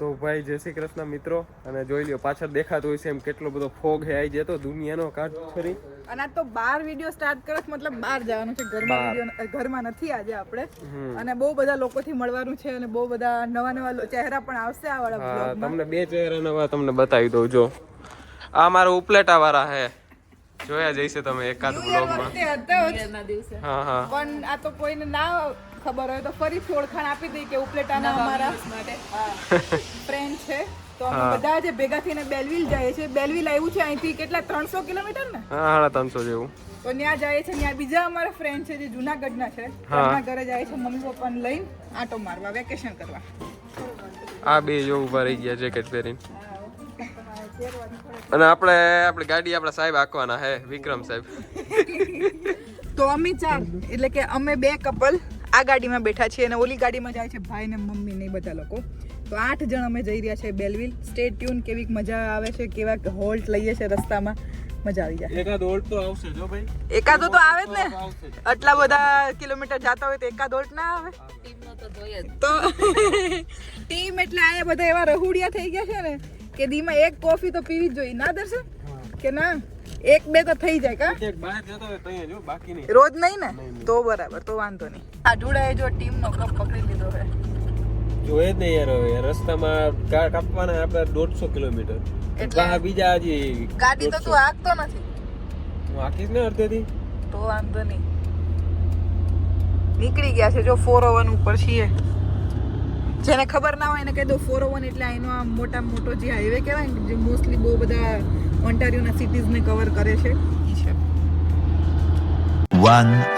તો ભાઈ જય શ્રી કૃષ્ણ મિત્રો. અને જોઈ લ્યો પાછળ દેખાતું હોય છે એમ કેટલો બધો ફોગ હે આવી જતો દુનિયાનો કાટ ફરી અને આ તો બાર વીડિયો સ્ટાર્ટ કરો મતલબ બહાર જવાનું છે. ઘરમાં વિડિયો ઘરમાં નથી આજે આપણે. અને બહુ બધા લોકોથી મળવાનું છે અને બહુ બધા નવા નવા ચહેરા પણ આવશે આ વાળા તમને બે ચહેરા નવા તમને બતાવી દઉં જો. આ મારો ઉપલેટા વાળા હે. જોયા જઈશે તમે એકાદ બ્લોગમાં. હા હા. પણ આ તો કોઈને ના ખબર હોય તો ફરી ઓળખાણ આપી દઈ કે ઉપલેટાના અમારા ફ્રેન્ડ છે. તો અમે બધા જે ભેગા થઈને બેલવિલ જાય છે બેલવિલ આવ્યું છે અહીંથી કેટલા? ત્રણસો કિલોમીટર ને? હા ત્રણસો જેવું. તો ત્યાં જાય છે. ત્યાં બીજા અમારા ફ્રેન્ડ છે જે જુનાગઢના છે. એમના ઘરે જાય છે મમ્મી પપ્પાને લઈને આટો મારવા વેકેશન કરવા. આ બે જો ઊભા રહી ગયા જેકેટ પહેરીને. અને આપણે આપણી ગાડી આપણા સાહેબ આંકવાના હે વિક્રમ સાહેબ. તો અમે ચાર એટલે કે અમે બે કપલ આ ગાડીમાં બેઠા છીએ અને ઓલી ગાડીમાં જાય છે ભાઈ ને મમ્મી ને બધા લોકો. તો આઠ જણ અમે જઈ રહ્યા છે બેલવિલ. સ્ટેટ ટ્યુન કેવી મજા આવે છે કેવા હોલ્ટ લઈએ છે રસ્તામાં. મજા આવી જાય. એકાદ હોલ્ટ તો આવશે જો ભાઈ. એકાદો તો આવે જ ને. આટલા બધા કિલોમીટર જાતા હોય તો એકાદ હોલ્ટ ના આવે. તો ટીમ એટલે આ બધા એવા રહુડિયા થઈ ગયા છે ને. કે દીમાં એક કોફી તો પીવી જ જોઈએ. ના દર્શન? કે ના? એક બે તો થઈ જાય કા? બહાર જતો હોય તો જો બાકી નહીં. રોજ નહીં ને? તો બરાબર તો વાંધો નહીં. આ જોડાએ જો ટીમ નો કપ પકડી લીધો છે. જોયે જ નહીં યાર હવે. રસ્તામાં કાર કાપવાના આપણે દોઢસો કિલોમીટર. એટલે- બીજા હજી ગાડી તો તું હાંકતો નથી. હું હાંકીશ ને અડધેથી? તો વાંધો નહીં. નીકળી ગયા છે જો ફોર ઓવન ઉપર છીએ. જેને ખબર ના હોય એને કહી દો ફોર ઓવન એટલે એનો આ મોટા મોટો જે હાઈવે કહેવાય ને જે મોસ્ટલી બહુ બધા ઓન્ટારિયોના સિટીઝને કવર કરે છે. ઈ છે.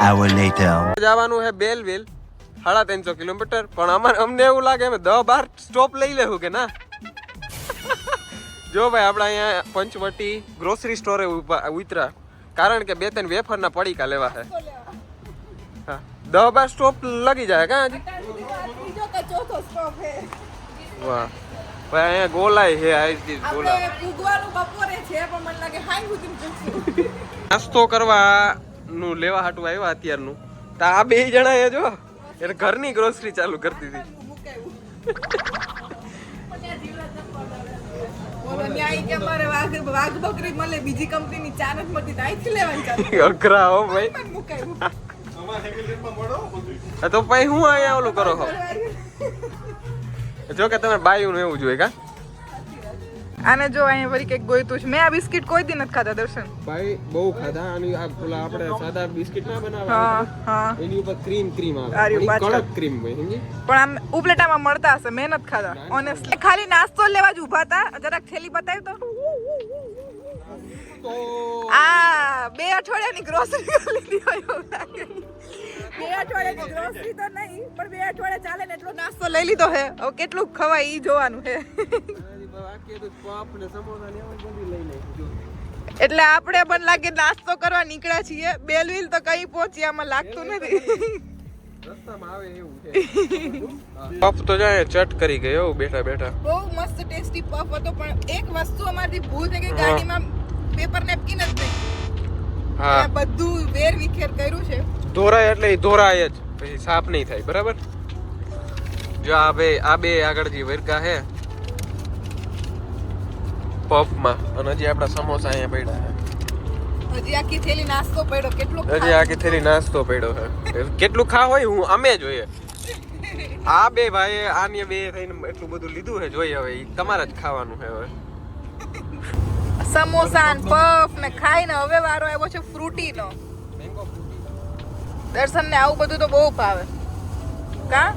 Hour later. જવાનું હે બેલવેલ સાડા ત્રણસો કિલોમીટર. પણ અમારે અમને એવું લાગે અમે દસ બાર સ્ટોપ લઈ લેવું કે ના? જો ભાઈ આપણે અહીંયા પંચવટી ગ્રોસરી સ્ટોરે ઉતરા. કારણ કે બે ત્રણ વેફરના પડીકા લેવા છે હા. દસ બાર સ્ટોપ લગી જાય કાં હજી ચોથો સ્ટોપ હે વાહ. ભાઈ અહીંયા ગોલાય હે આ રીતે ગોલા આપણે બપોરે છે પણ મને લાગે હાઈ સુધી પૂગશું નાસ્તો કરવાનું લેવા હાટું આવ્યા અત્યારનું. તો આ બે જણા એ જો એટલે ઘરની ગ્રોસરી ચાલુ કરતી હતી. બીજી કંપનીની ચા નથી મળતી અહીંથી લેવાની અઘરા હો ભાઈ. હા તો પછી હું અહીંયા ઓલું કરો છો જો કે તમે બાયું એવું જોઈએ કા? આને જો અહીંયા વળી કંઈક ગોઈતું છે. મેં આ બિસ્કિટ કોઈ દી નથી ખાધા દર્શન. ભાઈ બહુ ખાધા. અને આ પેલા આપણે સાદા બિસ્કિટ ના બનાવે હા હા. એની ઉપર ક્રીમ ક્રીમ આવે. કડક ક્રીમ હોય સમજી? પણ આમ ઉપલેટામાં મળતા હશે મેં નથી ખાધા ઓનેસ્ટલી ખાલી નાસ્તો લેવા જ ઊભા હતા. જરાક થેલી બતાવી તો. તો આ બે અઠવાડિયાની ગ્રોસરી લીધી હોય એવું લાગે. બે અઠવાડિયાની ગ્રોસરી તો નહીં પણ બે અઠવાડિયા ચાલે ને એટલો નાસ્તો લઈ લીધો હે. હવે કેટલું ખવાય ઈ જોવાનું હે. એટલે આપણે પણ લાગે નાસ્તો કરવા નીકળ્યા છીએ. બેલવીલ તો કઈ પહોંચી આમાં લાગતું નથી. રસ્તામાં આવે એવું છે. પપ તો જાય ચટ કરી ગયો બેઠા બેઠા. બહુ મસ્ત ટેસ્ટી પફ હતો પણ એક વસ્તુ અમારી ભૂલ થઈ ગઈ ગાડીમાં પેપર નેપકિન જ નહીં. હા. બધું વેર વિખેર કર્યું છે. ધોરાય એટલે ધોરાય જ. પછી સાફ નહીં થાય બરાબર? જો આ બે આ બે આગળ જે વેરકા હે પફમાં અને હજી આપણા સમોસા અહીંયા પડ્યા હજી આખી થેલી નાસ્તો પડ્યો. કેટલો છે હજી આખી થેલી નાસ્તો પડ્યો છે કેટલું ખા હોય હું અમે જોઈએ. આ બે ભાઈ આને બે થઈને એટલું બધું લીધું છે જોઈએ હવે તમારે જ ખાવાનું છે હવે. સમોસા ને પફ ને ખાઈને હવે વારો આવ્યો છે ફ્રૂટી નો દર્શન ને આવું બધું તો બહુ ભાવે. કા?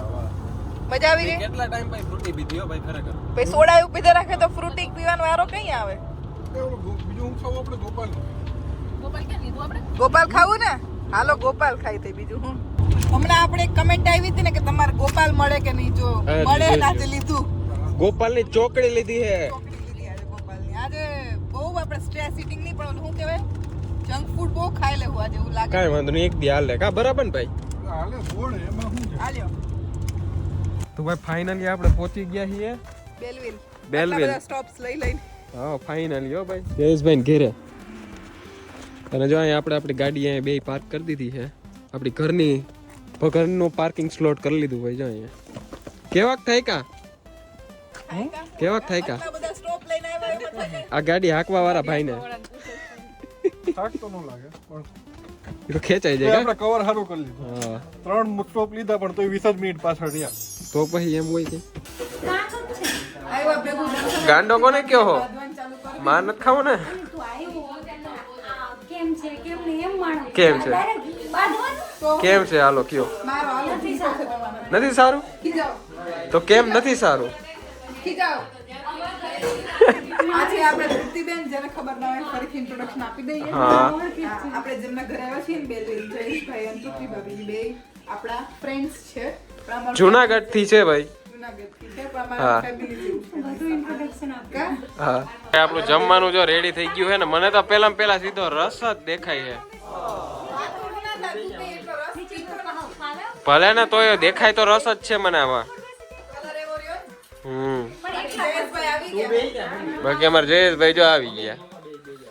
મજા આવી ગઈ કેટલા ટાઈમ પછી ફ્રૂટી પીધી હો ભાઈ ખરેખર? ભાઈ સોડા એવું પીધા રાખે તો ફ્રૂટી પીવાનો વારો કઈ આવે? ગોપાલ ખાવું ને? હાલો ગોપાલ ખાઈ તે બીજું હું. હમણાં આપણે કમેન્ટ આવી હતી ને કે તમારે ગોપાલ મળે કે નહીં? જો મળે લીધું. નાતે લીધું. ગોપાલની ચોકડી લીધી હે ચોકડી લીધી આજે આજે બહુ આપણે સ્ટ્રેસ ઇટિંગ નહીં પણ શું કહેવાય? જંક ફૂડ બહુ ખાઈ લેવું આજે એવું લાગે. કાંઈ વાંધો નહીં એક દી હાલ. લે કા બરાબર ને ભાઈ? હાલ્યો. તો ભાઈ ફાઇનલી આપણે પહોંચી ગયા છીએ. બેલવિલ. બેલવિલ. સ્ટોપ્સ લઈ લઈને. હા ફાઇનલી હો ભાઈ. જયેશભાઈ ઘેરે. અને જો અહીંયા આપણે આપણી ગાડી અહીંયા બે પાર્ક કરી દીધી છે. આપણી ઘરની ઘરનું પાર્કિંગ સ્લોટ કરી લીધું ભાઈ જો અહીંયા. કેવાક થાય કા? કેવાક થાય કા? આ ગાડી હાંકવા વાળા ભાઈને. ને તો ન લાગે પણ ખેંચાઈ જાય આપણે કવર સારું કરી લીધું. ત્રણ સ્ટોપ લીધા પણ તોય વીસ જ મિનિટ પાછળ રહ્યા. તો પછી એમ હોય કે? આવ્યા ભેગું દર્શન ગાંડો કોને કયો હો? બાંધવાનું ચાલુ કરી. માર નથી ખાવ ને? કેમ છે કેમ નહીં એમ માણો. કેમ છે? છે? હાલો કયો. છે. નથી સારું. તો કેમ નથી સારું. આજે આપણે ધૃતિબેન જેને ખબર ના હોય ફરીથી ઇન્ટ્રોડક્શન આપી દઈએ. આપણે જેમના ઘરે આવ્યા છીએ ને બે જયેશભાઈ અને તૃપ્તિ ભાભી બે આપણા ફ્રેન્ડ્સ છે. જુનાગઢથી છે ભાઈ. આપણું જમવાનું જો રેડી થઈ ગયું છે ને મને તો પેલા પેલા સીધો રસ જ દેખાય છે. ના તું. ભલે ને તોય દેખાય તો રસ જ છે મને આમાં. બાકી અમારે જયેશભાઈ જો આવી ગયા.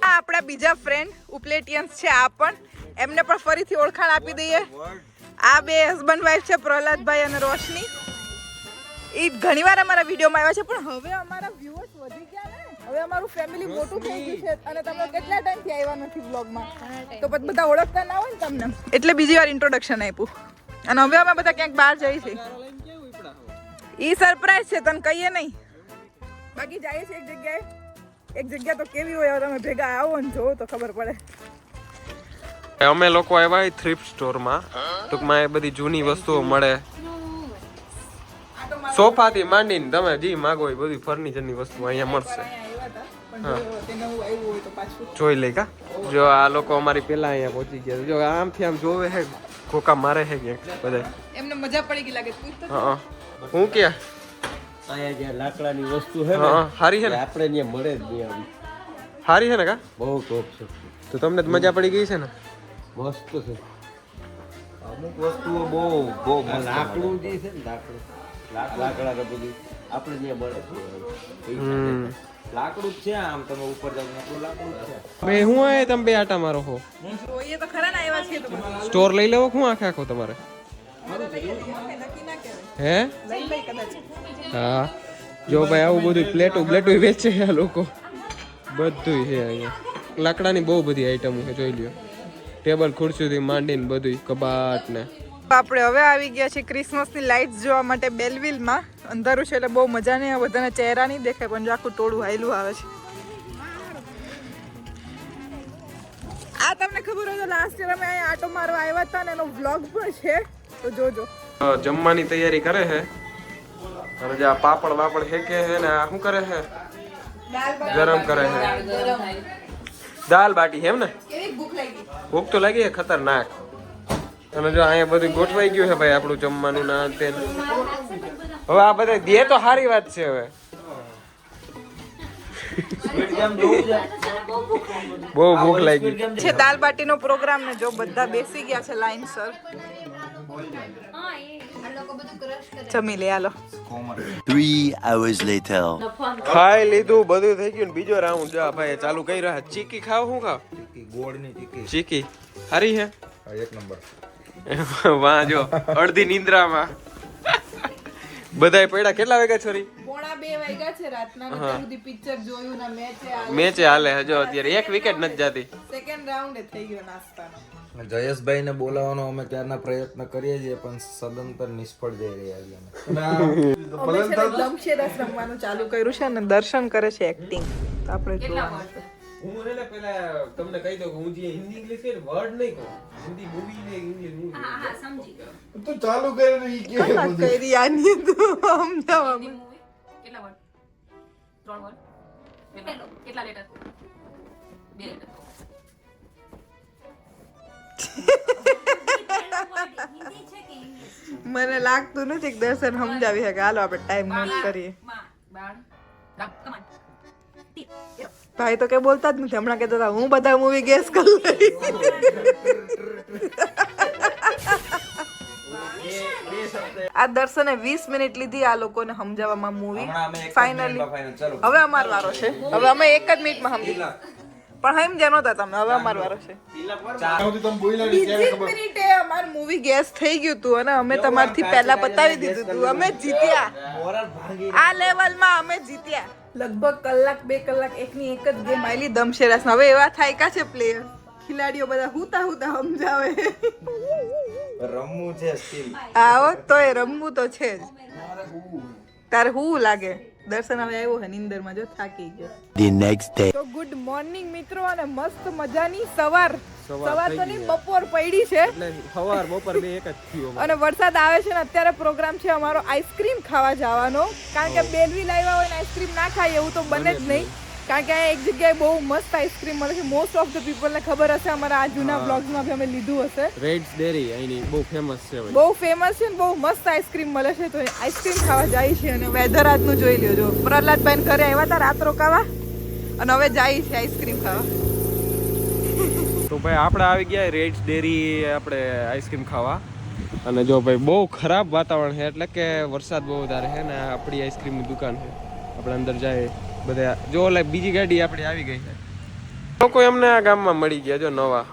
આ આપણા બીજા ફ્રેન્ડ ઉપલેટિયન્સ છે આ પણ. એમને પણ ફરીથી ઓળખાણ આપી દઈએ. આ બે હસબન્ડ વાઈફ છે પ્રહલાદભાઈ અને રોશની. એ ઘણીવાર અમારા વિડીયોમાં આવ્યા છે, પણ હવે અમારા વ્યુઅર્સ વધી ગયા ને. હવે અમારું ફેમિલી મોટું થઈ ગયું છે અને તમે કેટલા ટાઈમથી આવ્યા નથી બ્લોગમાં તો પછી બધા ઓળખતા ના હોય ને તમને? એટલે બીજી વાર ઇન્ટ્રોડક્શન આપ્યું. અને હવે અમે બધા ક્યાંક બહાર જઈએ છીએ. એ સરપ્રાઈઝ છે, તને કહીએ નહીં. બાકી જાય છે એક જગ્યાએ. એક જગ્યા તો કેવી હોય તમે ભેગા આવો ને જોવો તો ખબર પડે. અમે લોકો આવ્યા થ્રિફ્ટ સ્ટોરમાં ટૂંકમાં એ બધી જૂની વસ્તુઓ મળે. સોફાથી માંડીને તમે જે માગો એ બધી ફર્નિચરની વસ્તુ અહીંયા મળશે. જોઈ લે કા. જો આ લોકો અમારી પેલા અહીંયા પહોંચી ગયા જો આમથી આમ જોવે હે ખોકા મારે હે ક્યાંક બધા એમને મજા પડી ગઈ લાગે હા. હું ક્યાં? અહીંયા જે લાકડાની વસ્તુ છે ને હા હારી છે ને? આપણે ત્યાં મળે જ નહીં આવી હારી છે ને કા? બહુ ટોપ છે. તો તમને જ મજા પડી ગઈ છે ને? મસ્ત છે. અમુક વસ્તુઓ બહુ બહુ લાકડું જે છે ને લાકડું. લાક- લાકડા તો બધું આપણે ત્યાં મળે. લાકડું જ છે આમ તમે ઉપર જાવ આપણું લાકડું છે. બે હું આય તમે બે આટા મારો હો? જોઈએ તો ખરા ના આવ્યા છે તો સ્ટોર લઈ લેવો હું આખે આખો તમારે? હે? લઈ લઈ કદાચ. હા. જો ભાઈ આવું બધું પ્લેટું પ્લેટું વેચે છે આ લોકો. બધું છે અહીંયા. લાકડાની બહુ બધી આઈટમો છે જોઈ લ્યો. ટેબલ ખુરશીથી માંડીને બધું કબાટ ને. આપણે હવે આવી ગયા છીએ ક્રિસમસની લાઇટ્સ જોવા માટે બેલવિલમાં અંધારું છે એટલે બહુ મજા નહીં આવે બધાના ચહેરા નહીં દેખાય પણ જો આખું ટોળું હાયલું આવે છે. આ તમને ખબર હોય તો લાસ્ટ યર અમે અહીંયા આટો મારવા આવ્યા હતા ને એનો વ્લોગ પણ છે. તો જોજો. જમવાની તૈયારી કરે છે. અને જે આ પાપડ વાપડ હેકે છે ને આ શું કરે છે? ગરમ કરે છે. દાલ બાટી એમ ને? ભૂખ તો લાગી ખતરનાક. અને જો અહીંયા બધું ગોઠવાઈ ગયું છે ભાઈ આપણું જમવાનું ના તે. હવે આ બધા દે તો સારી વાત છે હવે. બહુ ભૂખ લાગી. છે દાલ બાટીનો પ્રોગ્રામ ને જો બધા બેસી ગયા છે લાઈન સર. હા એ આ લોકો બધું ક્રશ કરે જમી લે હાલો. Three hours later. ખાઈ લીધું બધું થઈ ગયું ને બીજો રાઉન્ડ જો ભાઈ ચાલુ કરી રહ્યા ચીકી ખાવ શું ખાવ? ગોળની ચીકી. હારી હે? એક નંબર વાહ જો અડધી નિંદ્રામાં. બધાય પડ્યા કેટલા વાગ્યા છોરી? પોણા બે વાગ્યા છે રાતના સુધી પિક્ચર જોયું ને મેચ મેચે હાલે છે અત્યારે. એક વિકેટ નથી જતી. સેકન્ડ રાઉન્ડ થઈ ગયો નાસ્તાનો. જયેશભાઈ ને બોલાવવાનો અમે ત્યારના પ્રયત્ન કરીએ છીએ પણ સદંતર નિષ્ફળ જઈ રહ્યા છીએ ને રમવાનું ચાલુ કર્યું છે અને દર્શન કરે છે એક્ટિંગ તો આપણે જોવાનું છે. હું એને પેલા તમને કહી દઉં હું જે હિન્દી ઇંગ્લિશ છે વર્ડ નહીં કહું. હિન્દી મૂવી ને ઇંગ્લિશ મૂવી હા હા સમજી ગયો. તો ચાલુ કરીને ઈ કે કરી આની તું સમજાવવા કેટલા વર્ડ ત્રણ વર્ડ કેટલા લેટર બે લેટર મને લાગતું નથી કે દર્શન સમજાવી શકે. હાલો આપણે ટાઈમ નોટ કરીએ. ભાઈ તો કે બોલતા જ નથી. હમણાં કહેતા હતા હું બધા મૂવી ગેસ કરી લઈશ. આ દર્શને વીસ મિનિટ લીધી આ લોકોને સમજાવવામાં મૂવી ફાઇનલી હવે અમારો વારો છે. હવે અમે એક જ મિનિટમાં સમજી પણ હમ જેનો હતા તમે. હવે અમારો વારો છે. મિનિટે અમાર મૂવી ગેસ થઈ ગયું હતું અને અમે તમારથી પહેલા બતાવી દીધું હતું અમે જીત્યા. આ લેવલમાં અમે જીત્યા. લગભગ કલાક બે કલાક એકની એક જ ગેમ આવેલી દમશેરાસ હવે એવા થાય કા છે પ્લેયર ખિલાડીઓ બધા હુતા હુતા સમજાવે. રમવું છે સ્ટીલ આવો તો એ રમવું તો છે જ. તારે હું લાગે? દર્શન હવે આવ્યો હે નિંદરમાં. જો થાકી ગયો. ધી નેક્સ્ટ ડે તો ગુડ મોર્નિંગ મિત્રો અને મસ્ત મજાની સવાર. સવાર તો નહીં બપોર પડી છે. સવાર બપોર બે એક જ થયો અને વરસાદ આવે છે ને અત્યારે પ્રોગ્રામ છે અમારો આઈસ્ક્રીમ ખાવા જવાનો. કારણ કે બેલવી લાવ્યા હોય ને આઈસ્ક્રીમ ના ખાય એવું તો બને જ નહીં. કારણ કે એક જગ્યાએ બહુ મસ્ત આઈસ્ક્રીમ મળે છે. મોસ્ટ ઓફ ધ પીપલને ખબર હશે અમારા આ જૂના બ્લોગ્સમાં બી અમે લીધું હશે. રેડ્સ ડેરી અહીંની બહુ ફેમસ છે બહુ ફેમસ છે ને બહુ મસ્ત આઈસ્ક્રીમ મળે છે. તો આઈસ્ક્રીમ ખાવા જાય છે અને વેધર આજનું જોઈ લ્યો પ્રહલાદભાઈ ઘરે આવ્યા હતા રાત રોકાવા અને હવે જાય છે આઈસ્ક્રીમ ખાવા. તો ભાઈ આપણે આવી ગયા રેડ્સ ડેરી આપણે આઈસ્ક્રીમ ખાવા. અને જો ભાઈ બહુ ખરાબ વાતાવરણ છે એટલે કે વરસાદ બહુ વધારે છે ને આપણી આઈસ્ક્રીમની દુકાન છે. આપણે અંદર જાય બધા જો ઓલા બીજી ગાડી આપણી આવી ગઈ છે. લોકો અમને આ ગામમાં મળી ગયા જો નવા.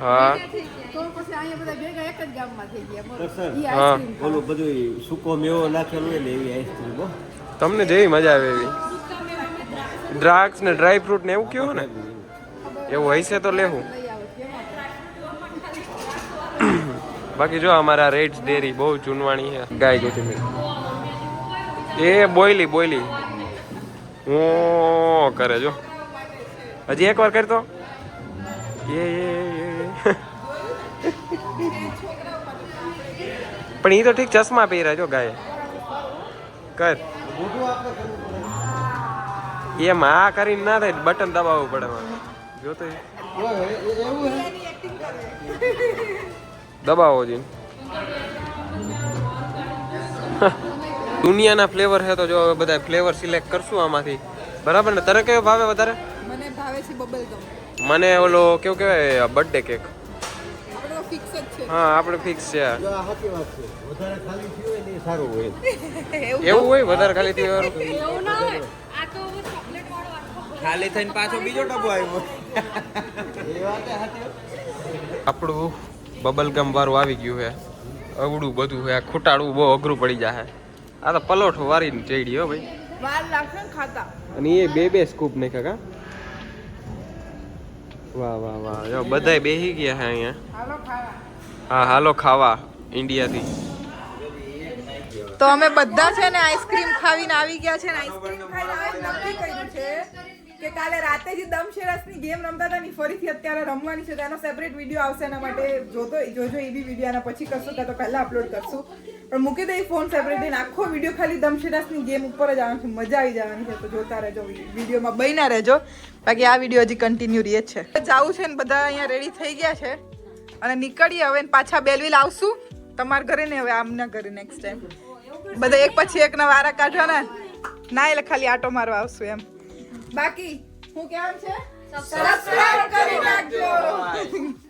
હા. હા. ઓલું બધું સૂકો મેવો નાખેલું હોય ને એવી આઈસ્ક્રીમ હો. તમને જેવી મજા આવે એવી. દ્રાક્ષ ને ડ્રાય ફ્રૂટ ને એવું કયો ને? એવું હશે તો લેવું. બાકી જો અમારા રેડ્સ ડેરી બહુ ચૂનવાણી છે. ગાય ગોતી એ બોયલી બોયલી. હું કરે જો. હજી એક વાર કરતો. એ. પણ એ તો ઠીક ચશ્મા પહેર્યા જો ગાય. કર. એમ આ કરીને ના થાય બટન દબાવવું પડે મારે જો તો દબાવો દુનિયાના ફ્લેવર છે તો જો હવે બધા ફ્લેવર સિલેક્ટ કરશું આમાંથી. બરાબર ને? તને કયો ભાવે વધારે? મને ભાવે છે બબલ ગમ મને ઓલો કેવું કહેવાય? બર્થડે કેક આપણે તો ફિક્સ જ છે. હા આપણે ફિક્સ છે. આ. જો આ સાચી વાત છે. વધારે ખાલી થયું હોય ને એ સારું હોય. એવું? હોય વધારે ખાલી થી વાળું? એવું ના હોય. આ તો હવે ચોકલેટ વાળો આખો ખાલી થઈને પાછો બીજો ડબ્બો આવ્યો. આપણું બબલગમ વાળું આવી ગયું છે. અવડું બધું છે. આ ખૂટાડવું બહુ અઘરું પડી જાય આ તો પલોઠો વારીને ચડી હો ભાઈ. વાર લાગશે ખાતા. અને એ બે બે સ્કૂપ નાખ્યા કા? વાહ વાહ વાહ. જો બધાય બેહી ગયા હે અહીંયા. હાલો ખાવા. હા હાલો ખાવા ઇન્ડિયાથી. તો અમે બધા છે ને આઈસ્ક્રીમ ખાવીને આવી ગયા છે ને આઈસ્ક્રીમ ખાઈને નક્કી કર્યું છે કે કાલે રાતે જે દમશેરાસની ગેમ રમતા હતા ને ફરીથી અત્યારે રમવાની છે તો એનો સેપરેટ વીડિયો આવશે એના માટે જોતો જોજો એ બી વીડિયો પછી કરશું કાં તો પહેલા અપલોડ કરશું. પણ મૂકી દઈ ફોન સેપરેટ થઈને. આખો વીડિયો ખાલી દમશેરાસની ગેમ ઉપર જ આવવાનો છે. મજા આવી જવાની છે. તો જોતા રહેજો વિડીયોમાં. બન્યા રહેજો. બાકી આ વીડિયો હજી કન્ટિન્યુ રહે છે. જવું છે ને બધા અહીંયા રેડી થઈ ગયા છે. અને નીકળીએ હવે ને પાછા બેલવી લાવશું તમારા ઘરે ને હવે આમના ઘરે નેક્સ્ટ ટાઈમ બધા એક પછી એક ના વારા કાઢવાના. ના એટલે ખાલી આટો મારવા આવશું એમ. બાકી હું કેમ છે? સબસ્ક્રાઇબ કરી નાખજો.